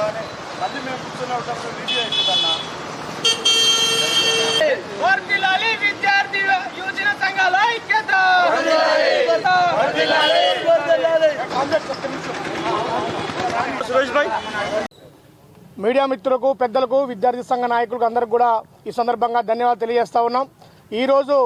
అని మళ్ళీ మేము కూర్చొని ఉంటాం రివ్యూ అవుతుందన్నా వర్ధిల్లాలి విద్యార్థి యోజన సంఘాల ఐక్యత. సురేష్ భాయ్. మీడియా మిత్రులకు పెద్దలకు విద్యార్థి సంఘ నాయకులకు అందరికి కూడా ఈ సందర్భంగా ధన్యవాదాలు తెలియజేస్తా ఉన్నాం. ఈరోజు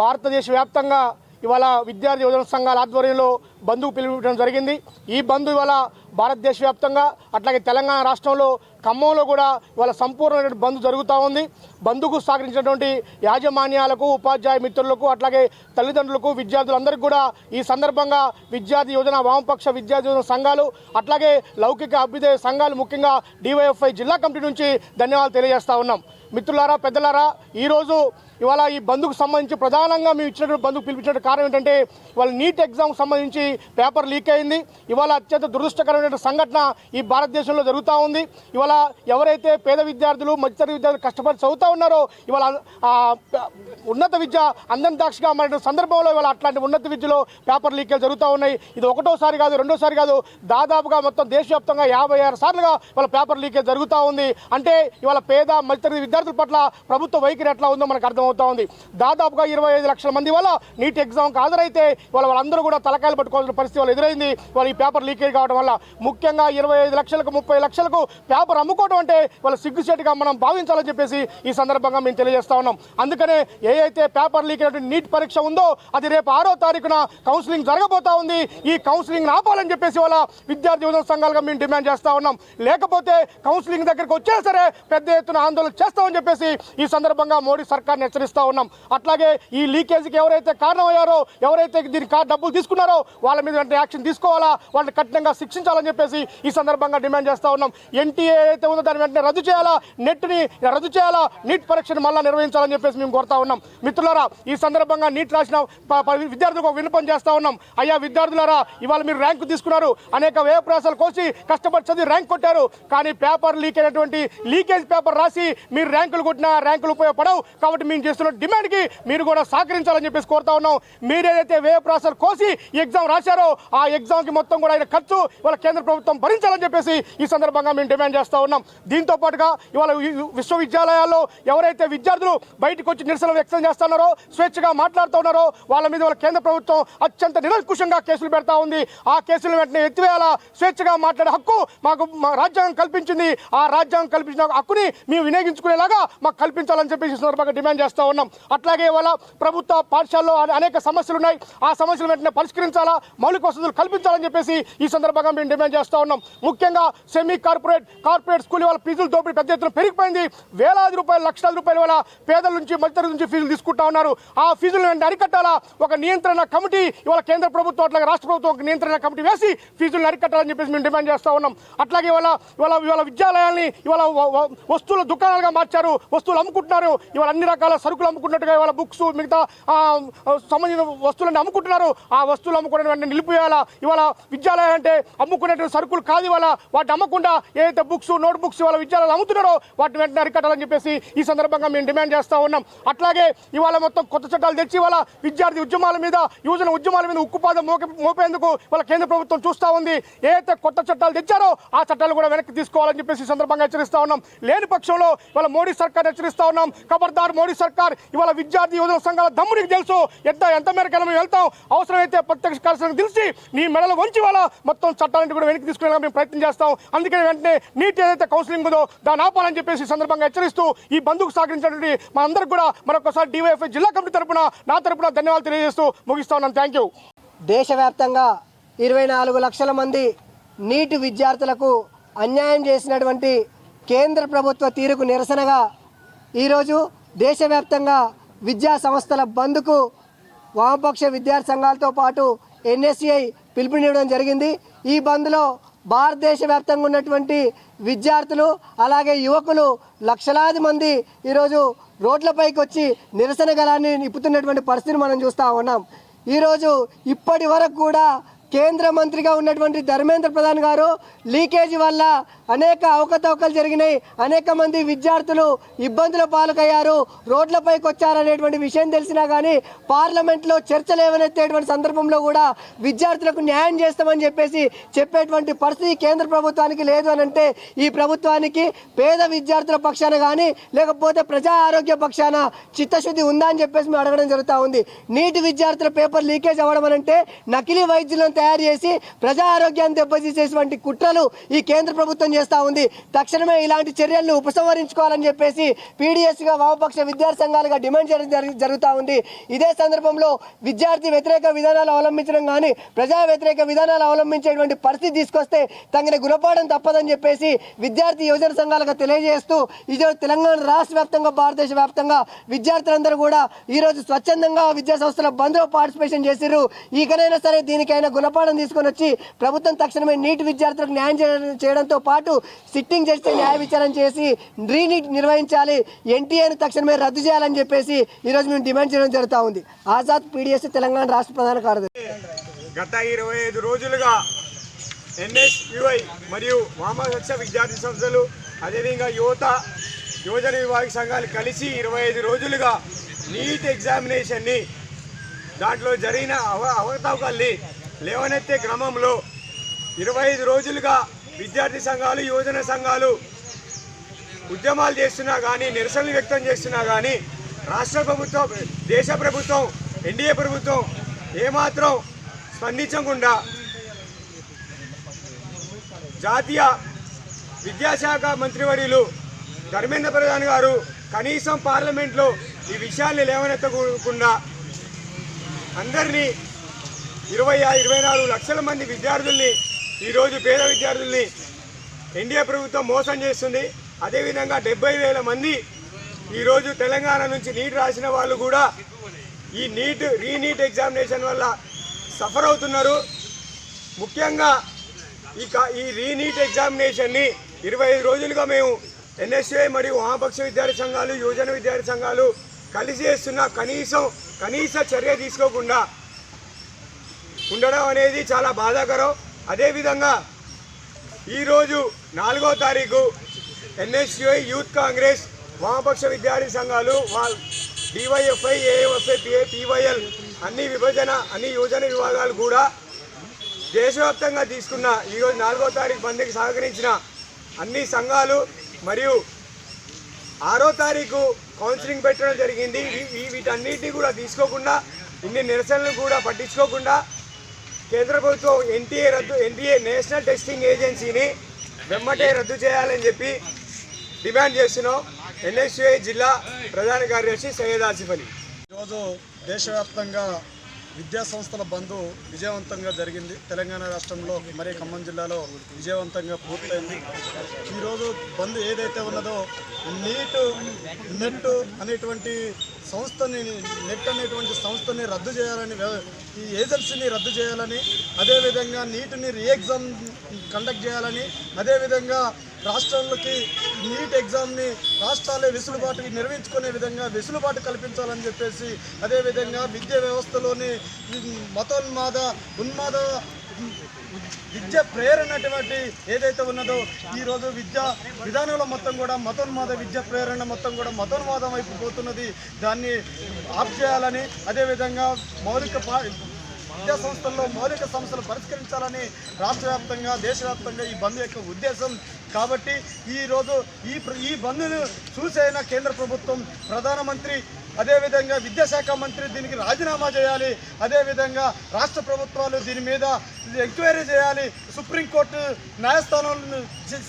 భారతదేశ వ్యాప్తంగా ఇవాళ విద్యార్థి యువజన సంఘాల ఆధ్వర్యంలో బంధువు పిలుపుటం జరిగింది. ఈ బంధు ఇవాళ భారతదేశ వ్యాప్తంగా అట్లాగే తెలంగాణ రాష్ట్రంలో ఖమ్మంలో కూడా ఇవాళ సంపూర్ణమైన బంధు జరుగుతూ ఉంది. బంధుకు సహకరించినటువంటి యాజమాన్యాలకు ఉపాధ్యాయ మిత్రులకు అట్లాగే తల్లిదండ్రులకు విద్యార్థులందరికీ కూడా ఈ సందర్భంగా విద్యార్థి యోజన వామపక్ష విద్యార్థి యోజన సంఘాలు అట్లాగే లౌకిక అభ్యుదయ సంఘాలు ముఖ్యంగా డివైఎఫ్ఐ జిల్లా కమిటీ నుంచి ధన్యవాదాలు తెలియజేస్తా ఉన్నాం. మిత్రులారా పెద్దలారా ఈరోజు ఇవాళ ఈ బంధుకు సంబంధించి ప్రధానంగా మేము ఇచ్చినటువంటి బంధుకు పిలిపించిన కారణం ఏంటంటే ఇవాళ నీట్ ఎగ్జామ్ సంబంధించి పేపర్ లీక్ అయింది. ఇవాళ అత్యంత దురదృష్టకరమైన సంఘటన ఈ భారతదేశంలో జరుగుతూ ఉంది. ఇవాళ ఎవరైతే పేద విద్యార్థులు మధ్యతరగతి విద్యార్థులు కష్టపడి చదువుతూ ఉన్నారో ఇవాళ ఉన్నత విద్య అందం దాక్షిగా మారిన సందర్భంలో ఇవాళ అట్లాంటి ఉన్నత విద్యలో పేపర్ లీకేజ్ జరుగుతూ ఉన్నాయి. ఇది ఒకటోసారి కాదు రెండోసారి కాదు దాదాపుగా మొత్తం దేశవ్యాప్తంగా యాభై ఆరు సార్లుగా ఇవాళ పేపర్ లీకేజ్ జరుగుతూ ఉంది. అంటే ఇవాళ పేద మధ్యతరగతి విద్యార్థుల పట్ల ప్రభుత్వ వైఖరి ఎట్లా ఉందో మనకు అర్థం అర్థమవుతా ఉంది దాదాపుగా ఇరవై ఐదు లక్షల మంది వల్ల నీట్ ఎగ్జామ్కి హాజరైతే వాళ్ళ వాళ్ళందరూ కూడా తలకాయలు పట్టుకోవాల్సిన పరిస్థితి వాళ్ళు ఎదురైంది. వాళ్ళు ఈ పేపర్ లీకేజ్ కావడం వల్ల ముఖ్యంగా ఇరవై ఐదు లక్షలకు ముప్పై లక్షలకు పేపర్ అమ్ముకోవడం అంటే వాళ్ళ సిగ్గుచేటుగా మనం భావించాలని చెప్పేసి ఈ సందర్భంగా మేము తెలియజేస్తా ఉన్నాం. అందుకనే ఏ పేపర్ లీక్ అయినటువంటి నీట్ పరీక్ష ఉందో అది రేపు ఆరో తారీఖున కౌన్సిలింగ్ జరగబోతా ఉంది. ఈ కౌన్సిలింగ్ ఆపాలని చెప్పేసి వాళ్ళ విద్యార్థి యువజన సంఘాలుగా మేము డిమాండ్ చేస్తా ఉన్నాం. లేకపోతే కౌన్సిలింగ్ దగ్గరికి వచ్చినా సరే పెద్ద ఎత్తున ఆందోళన చేస్తామని చెప్పేసి ఈ సందర్భంగా మోడీ సర్కార్ని హెచ్చరిస్తూ ఉన్నాం. అట్లాగే ఈ లీకేజీకి ఎవరైతే కారణమయ్యారో ఎవరైతే దీనికి డబ్బులు తీసుకున్నారో వాళ్ళ మీద వెంటనే యాక్షన్ తీసుకోవాలా? వాళ్ళని కఠినంగా శిక్షించాలని చెప్పేసి ఈ సందర్భంగా డిమాండ్ చేస్తూ ఉన్నాం. ఎన్టీఏ ఏదైతే ఉందో దాన్ని వెంటనే రద్దు చేయాలా? నెట్ని రద్దు చేయాలా? నీట్ పరీక్షను మళ్ళీ నిర్వహించాలని చెప్పేసి మేము కోరుతా ఉన్నాం. మిత్రులారా ఈ సందర్భంగా నీట్ రాసిన ప- విద్యార్థులకు విన్నపం చేస్తా ఉన్నాం. అయ్యా విద్యార్థులారా ఇవాళ మీరు ర్యాంకు తీసుకున్నారు. అనేక వ్యయ ప్రయాసాలు కోసి కష్టపడి చదివి ర్యాంక్ కొట్టారు. కానీ పేపర్ లీక్ అయినటువంటి లీకేజ్ పేపర్ రాసి మీరు ర్యాంకులు కొట్టినా ర్యాంకులు ఉపయోగపడవు. కాబట్టి మేము చేస్తున్న డిమాండ్కి మీరు కూడా సహకరించాలని చెప్పేసి కోరుతా ఉన్నాం. మీరు ఏదైతే వ్యయ ప్రాసెస్ కోసి ఎగ్జామ్ రాశారో ఆ ఎగ్జామ్కి మొత్తం కూడా ఆయన ఖర్చు ఇవాళ కేంద్ర ప్రభుత్వం భరించాలని చెప్పేసి ఈ సందర్భంగా మేము డిమాండ్ చేస్తా ఉన్నాం. దీంతో పాటుగా ఇవాళ విశ్వవిద్యాలయాల్లో ఎవరైతే విద్యార్థులు బయటకు వచ్చి నిరసన వ్యక్తం చేస్తున్నారో స్వేచ్ఛగా మాట్లాడుతున్నారో వాళ్ళ మీద వాళ్ళ కేంద్ర ప్రభుత్వం అత్యంత నిరంకుశంగా కేసులు పెడతా ఉంది. ఆ కేసులు వెంటనే ఎత్తివేయాలా? స్వేచ్ఛగా మాట్లాడే హక్కు మాకు మా రాజ్యాంగం కల్పించింది. ఆ రాజ్యాంగం కల్పించిన హక్కుని మేము వినియోగించుకునేలాగా మాకు కల్పించాలని చెప్పేసి సందర్భంగా డిమాండ్ చేస్తాం ఉన్నాం. అట్లాగే ఇవాళ ప్రభుత్వ పాఠశాలలో అనే- అనేక సమస్యలు ఉన్నాయి ఆ సమస్యలు వెంటనే పరిష్కరించాలా? మౌలిక వసతులు కల్పించాలని చెప్పేసి ఈ సందర్భంగా మేము డిమాండ్ చేస్తూ ఉన్నాం. ముఖ్యంగా సెమీ కార్పొరేట్ కార్పొరేట్ స్కూల్ వాళ్ళ ఫీజులు దోపిడీ పెద్ద ఎత్తున పెరిగిపోయింది. వేలాది రూపాయలు లక్షలాది రూపాయల వల్ల పేదల నుంచి మధ్యతరగతి నుంచి ఫీజులు తీసుకుంటా ఉన్నారు. ఆ ఫీజులు వెంటనే అరికట్టాలా? ఒక నియంత్రణ కమిటీ ఇవాళ కేంద్ర ప్రభుత్వం అట్లాగే రాష్ట్ర ప్రభుత్వం ఒక నియంత్రణ కమిటీ వేసి ఫీజులను అరికట్టాలని చెప్పేసి మేము డిమాండ్ చేస్తూ ఉన్నాం. అట్లాగే ఇవాళ ఇవాళ ఇవాళ విద్యాలయాల్ని ఇవాళ వస్తువుల దుకాణాలుగా మార్చారు. వస్తువులు అమ్ముకుంటున్నారు. ఇవాళ అన్ని రకాల సరుకులు అమ్ముకున్నట్టుగా ఇవాళ బుక్స్ మిగతా సంబంధించిన వస్తువులన్నీ అమ్ముకుంటున్నారు. ఆ వస్తువులు అమ్ముకునే వెంటనే నిలిపివేయాలా. ఇవాళ విద్యాలయం అంటే అమ్ముకునేటువంటి సరుకులు కాదు ఇవాళ. వాటిని అమ్మకుండా ఏదైతే బుక్స్ నోట్ బుక్స్ ఇవాళ విద్యాలయాలు అమ్ముతున్నారో వాటిని వెంటనే అరికట్టాలని చెప్పేసి ఈ సందర్భంగా మేము డిమాండ్ చేస్తా ఉన్నాం. అట్లాగే ఇవాళ మొత్తం కొత్త చట్టాలు తెచ్చి ఇవాళ విద్యార్థి ఉద్యమాల మీద యువజన ఉద్యమాల మీద ఉక్కుపాదం మోపే మోపేందుకు వాళ్ళ కేంద్ర ప్రభుత్వం చూస్తూ ఉంది. ఏదైతే కొత్త చట్టాలు తెచ్చారో ఆ చట్టాలు కూడా వెనక్కి తీసుకోవాలని చెప్పేసి ఈ సందర్భంగా హెచ్చరిస్తా ఉన్నాం. లేని పక్షంలో ఇవాళ మోడీ సర్కార్ హెచ్చరిస్తా ఉన్నాం. ఖబర్దార్ మోడీ సర్కార్ ఇవాళ విద్యార్థి యువజన సంఘాల దమ్మునికి తెలుసు. ఎంత ఎంత మేరకు మేము వెళ్తాం. అవసరమైతే ప్రత్యక్ష కార్యక్రమం తెలిసి నీ మెడలు వంచి వాళ్ళ మొత్తం చట్టాలని కూడా వెనక్కి తీసుకునేలా మేము ప్రయత్నం చేస్తాం. అందుకని వెంటనే నీట్ ఏదైతే కౌన్సిలింగ్ ఉందో దాన్ని ఆపాలని చెప్పేసి ఈ సందర్భంగా హెచ్చరిస్తూ ఈ బంధుకు సహకరించినటువంటి మా కూడా మరొకసారి డివైఎఫ్ఐ జిల్లా కమిటీ తరపున నా తరపున ధన్యవాదాలు తెలియజేస్తూ ముగిస్తా ఉన్నాను. థ్యాంక్ యూ దేశవ్యాప్తంగా ఇరవై నాలుగు లక్షల మంది నీటి విద్యార్థులకు అన్యాయం చేసినటువంటి కేంద్ర ప్రభుత్వ తీరుకు నిరసనగా ఈరోజు దేశవ్యాప్తంగా విద్యా సంస్థల బంద్కు వామపక్ష విద్యార్థి సంఘాలతో పాటు ఎన్ఎస్సిఐ పిలుపునివ్వడం జరిగింది. ఈ బంద్లో భారతదేశ వ్యాప్తంగా ఉన్నటువంటి విద్యార్థులు అలాగే యువకులు లక్షలాది మంది ఈరోజు రోడ్లపైకి వచ్చి నిరసన గలాన్ని నిప్పుతున్నటువంటి పరిస్థితిని మనం చూస్తూ ఉన్నాం. ఈరోజు ఇప్పటి వరకు కూడా కేంద్ర మంత్రిగా ఉన్నటువంటి ధర్మేంద్ర ప్రధాన్ గారు లీకేజీ వల్ల అనేక అవకతవకలు జరిగినాయి. అనేక మంది విద్యార్థులు ఇబ్బందుల పాలకయ్యారు రోడ్లపైకి వచ్చారనేటువంటి విషయం తెలిసినా కానీ పార్లమెంట్లో చర్చలు ఏవనెత్తేటువంటి సందర్భంలో కూడా విద్యార్థులకు న్యాయం చేస్తామని చెప్పేసి చెప్పేటువంటి పరిస్థితి కేంద్ర ప్రభుత్వానికి లేదు అని అంటే ఈ ప్రభుత్వానికి పేద విద్యార్థుల పక్షాన కానీ లేకపోతే ప్రజా ఆరోగ్య పక్షాన చిత్తశుద్ధి ఉందా అని చెప్పేసి మేము అడగడం జరుగుతూ ఉంది. నీటి విద్యార్థుల పేపర్ లీకేజ్ అవ్వడం అంటే నకిలీ వైద్యులను తయారు చేసి ప్రజా ఆరోగ్యాన్ని దెబ్బతీసేటువంటి కుట్రలు ఈ కేంద్ర ప్రభుత్వం చేస్తూ ఉంది. తక్షణమే ఇలాంటి చర్యలను ఉపసంహరించుకోవాలని చెప్పేసి పీడిఎస్గా వామపక్ష విద్యార్థి సంఘాలుగా డిమాండ్ చేయడం జరుగుతూ ఉంది. ఇదే సందర్భంలో విద్యార్థి వ్యతిరేక విధానాలు అవలంబించడం కానీ ప్రజా వ్యతిరేక విధానాలు అవలంబించేటువంటి పరిస్థితి తీసుకొస్తే తగిన గుణపాఠం తప్పదని చెప్పేసి విద్యార్థి యువజన సంఘాలుగా తెలియజేస్తూ ఈరోజు తెలంగాణ రాష్ట్ర వ్యాప్తంగా భారతదేశ వ్యాప్తంగా విద్యార్థులందరూ కూడా ఈరోజు స్వచ్ఛందంగా విద్యా సంస్థల బంద్లో పార్టిసిపేషన్ చేసిర్రు. ఈకనైనా సరే దీనికైనా గుణపాఠం తీసుకొని వచ్చి ప్రభుత్వం తక్షణమే నీటి విద్యార్థులకు న్యాయం చేయడం- చేయడంతో పాటు సిట్టింగ్ జడ్జి న్యాయ విచారణ చేసి రీనీట్ నిర్వహించాలి ఎన్టీఏను తక్షణమే రద్దు చేయాలని చెప్పేసి ఈరోజు మేము డిమాండ్ చేయడం జరుగుతూ ఉంది. ఆజాద్ పీడిఎస్ తెలంగాణ రాష్ట్ర ప్రధాన కార్యదర్శి. గత ఇరవై ఐదు రోజులుగా ఎన్ఎస్యుఐ మరియు వామపక్ష విద్యార్థి సంస్థలు అదేవిధంగా యువత యువజన విభాగ సంఘాలు కలిసి ఇరవై ఐదు రోజులుగా నీట్ ఎగ్జామినేషన్ని దాంట్లో జరిగిన అవ అవకతవకల్ని లేవనెత్తే క్రమంలో ఇరవై ఐదు రోజులుగా విద్యార్థి సంఘాలు యువజన సంఘాలు ఉద్యమాలు చేస్తున్నా కానీ నిరసనలు వ్యక్తం చేస్తున్నా కానీ రాష్ట్ర ప్రభుత్వం దేశ ప్రభుత్వం ఎన్డీఏ ప్రభుత్వం ఏమాత్రం స్పందించకుండా జాతీయ విద్యాశాఖ మంత్రివర్యులు ధర్మేంద్ర ప్రధాన్ గారు కనీసం పార్లమెంట్లో ఈ విషయాన్ని లేవనెత్తకుండా అందరినీ ఇరవై ఇరవై నాలుగు లక్షల మంది విద్యార్థుల్ని ఈరోజు పేద విద్యార్థుల్ని ఎన్డీఏ ప్రభుత్వం మోసం చేస్తుంది. అదేవిధంగా డెబ్బై వేల మంది ఈరోజు తెలంగాణ నుంచి నీట్ రాసిన వాళ్ళు కూడా ఈ నీట్ రీనీట్ ఎగ్జామినేషన్ వల్ల సఫర్ అవుతున్నారు. ముఖ్యంగా ఈ ఈ రీనీట్ ఎగ్జామినేషన్ని ఇరవై ఐదు రోజులుగా మేము ఎన్ఎస్ఏ మరియు వామపక్ష విద్యార్థి సంఘాలు యువజన విద్యార్థి సంఘాలు కలిసి చేస్తున్న కనీసం కనీస చర్య తీసుకోకుండా ఉండడం అనేది చాలా బాధాకరం. అదేవిధంగా ఈరోజు నాలుగో తారీఖు ఎన్ఎస్యుఐ యూత్ కాంగ్రెస్ వామపక్ష విద్యార్థి సంఘాలు డివైఎఫ్ఐ ఏఎఫ్ఐ పిఏ పివైఎల్ అన్ని విభజన అన్ని యువజన విభాగాలు కూడా దేశవ్యాప్తంగా తీసుకున్న ఈరోజు నాలుగో తారీఖు బంద్కి సహకరించిన అన్ని సంఘాలు మరియు ఆరో తారీఖు కౌన్సిలింగ్ పెట్టడం జరిగింది. ఈ- వీటన్నిటిని కూడా తీసుకోకుండా ఇన్ని నిరసనలు కూడా పట్టించుకోకుండా కేంద్ర ప్రభుత్వం ఎన్టీఏ రద్దు ఎన్టీఏ నేషనల్ టెస్టింగ్ ఏజెన్సీని వెమ్మటే రద్దు చేయాలని చెప్పి డిమాండ్ చేస్తున్నాం. ఎన్ఎస్యుఐ జిల్లా ప్రధాన కార్యదర్శి సయ్యద్ ఆసిఫ్ అలీ. ఈరోజు దేశవ్యాప్తంగా విద్యా సంస్థల బంద్ విజయవంతంగా జరిగింది. తెలంగాణ రాష్ట్రంలో మరి ఖమ్మం జిల్లాలో విజయవంతంగా పూర్తయింది. ఈరోజు బంద్ ఏదైతే ఉన్నదో నీటు నెట్ అనేటువంటి సంస్థని నెట్ అనేటువంటి సంస్థని రద్దు చేయాలని ఈ ఏజెన్సీని రద్దు చేయాలని అదేవిధంగా నీటిని రీఎగ్జామ్ కండక్ట్ చేయాలని అదేవిధంగా రాష్ట్రాలకి నీట్ ఎగ్జామ్ని రాష్ట్రాలే వెసులుబాటు నిర్వహించుకునే విధంగా వెసులుబాటు కల్పించాలని చెప్పేసి అదేవిధంగా విద్యా వ్యవస్థలోని మతోన్మాద ఉన్మాద విద్య ప్రేరణటువంటి ఏదైతే ఉన్నదో ఈరోజు విద్య విధానంలో మొత్తం కూడా మతోన్మాద విద్య ప్రేరణ మొత్తం కూడా మతోన్మాదం వైపు పోతున్నది. దాన్ని ఆఫ్ చేయాలని అదేవిధంగా మౌలిక విద్యా సంస్థల్లో మౌలిక సమస్యలు పరిష్కరించాలని రాష్ట్ర వ్యాప్తంగా దేశవ్యాప్తంగా ఈ బంద్ యొక్క ఉద్దేశం. కాబట్టి ఈరోజు ఈ ఈ బంద్ను చూసైన కేంద్ర ప్రభుత్వం ప్రధానమంత్రి అదేవిధంగా విద్యాశాఖ మంత్రి దీనికి రాజీనామా చేయాలి. అదేవిధంగా రాష్ట్ర ప్రభుత్వాలు దీని మీద ఎంక్వైరీ చేయాలి. సుప్రీంకోర్టు న్యాయస్థానం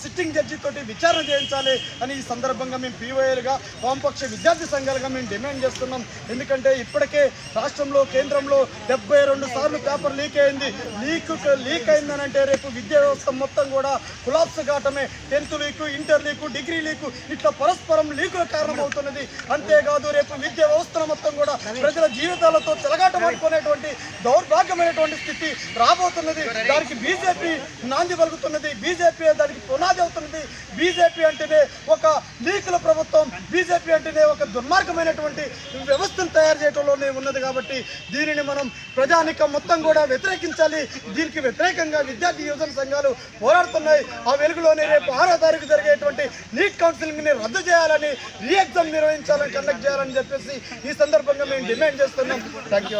సిట్టింగ్ జడ్జి తోటి విచారణ చేయించాలి అని ఈ సందర్భంగా మేము పీఓఏలుగా వామపక్ష విద్యార్థి సంఘాలుగా మేము డిమాండ్ చేస్తున్నాం. ఎందుకంటే ఇప్పటికే రాష్ట్రంలో కేంద్రంలో డెబ్బై రెండు సార్లు పేపర్ లీక్ అయింది. లీక్ లీక్ అయిందనంటే రేపు విద్యా వ్యవస్థ మొత్తం కూడా collapse కావటమే. Tenth leak inter leak degree leak ఇట్లా పరస్పరం లీకుల కారణమవుతున్నది. అంతేకాదు రేపు విద్యా వ్యవస్థను మొత్తం కూడా ప్రజల జీవితాలతో చెలగాటమాడుకునేటువంటి దౌర్భాగ్యమైనటువంటి స్థితి రాబోతున్నది. అవుతున్నది దానికి బీజేపీ నాంది పలుకుతున్నది బీజేపీ దానికి పునాది అవుతున్నది. బీజేపీ అంటేనే ఒక లీకుల ప్రభుత్వం బీజేపీ అంటేనే ఒక దుర్మార్గమైనటువంటి వ్యవస్థను తయారు చేయడంలోనే ఉన్నది కాబట్టి దీనిని మనం ప్రజానికం మొత్తం కూడా వ్యతిరేకించాలి. దీనికి వ్యతిరేకంగా విద్యార్థి యువజన సంఘాలు పోరాడుతున్నాయి. ఆ వెలుగులోనే రేపు ఆరో తారీఖు జరిగేటువంటి నీట్ కౌన్సిలింగ్ని రద్దు చేయాలని రీఎగ్జామ్ నిర్వహించాలని కండక్ట్ చేయాలని చెప్పేసి ఈ సందర్భంగా మేము డిమాండ్ చేస్తున్నాం. Thank you